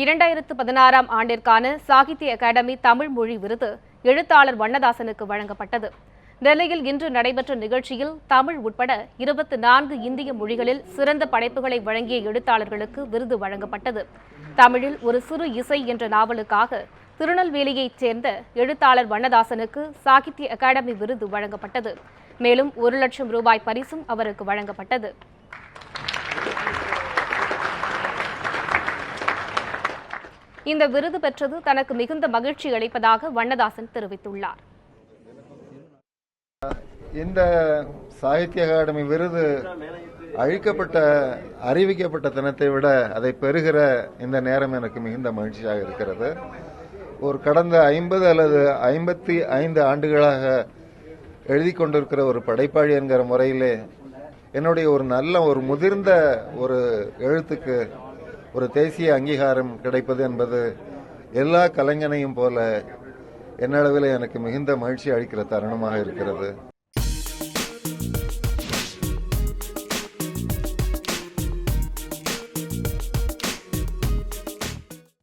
இரண்டாயிரத்து பதினாறாம் ஆண்டிற்கான சாகித்ய அகாடமி தமிழ் மொழி விருது எழுத்தாளர் வண்ணதாசனுக்கு வழங்கப்பட்டது. டெல்லியில் இன்று நடைபெற்ற நிகழ்ச்சியில் தமிழ் உட்பட இருபத்தி நான்கு இந்திய மொழிகளில் சிறந்த படைப்புகளை வழங்கிய எழுத்தாளர்களுக்கு விருது வழங்கப்பட்டது. தமிழில் ஒரு சிறு இசை என்ற நாவலுக்காக திருநெல்வேலியைச் சேர்ந்த எழுத்தாளர் வண்ணதாசனுக்கு சாகித்ய அகாடமி விருது வழங்கப்பட்டது. மேலும் ஒரு லட்சம் ரூபாய் பரிசும் அவருக்கு வழங்கப்பட்டது. இந்த விருது பெற்றது தனக்கு மிகுந்த மகிழ்ச்சி அளிப்பதாக வண்ணதாசன் தெரிவித்துள்ளார். இந்த சாகித்ய அகாடமி விருது அழிக்கப்பட்ட அறிவிக்கப்பட்ட தினத்தை விட அதை பெறுகிற இந்த நேரம் எனக்கு மிகுந்த மகிழ்ச்சியாக இருக்கிறது. ஒரு கடந்த ஐம்பது அல்லது ஐம்பத்தி ஐந்து ஆண்டுகளாக எழுதி கொண்டிருக்கிற ஒரு படைப்பாளி என்கிற முறையிலே என்னுடைய ஒரு நல்ல ஒரு முதிர்ந்த ஒரு எழுத்துக்கு ஒரு தேசிய அங்கீகாரம் கிடைப்பது என்பது எல்லா கலைஞனையும் போல என்னளவில் எனக்கு மிகுந்த மகிழ்ச்சி அளிக்கிற தருணமாக இருக்கிறது.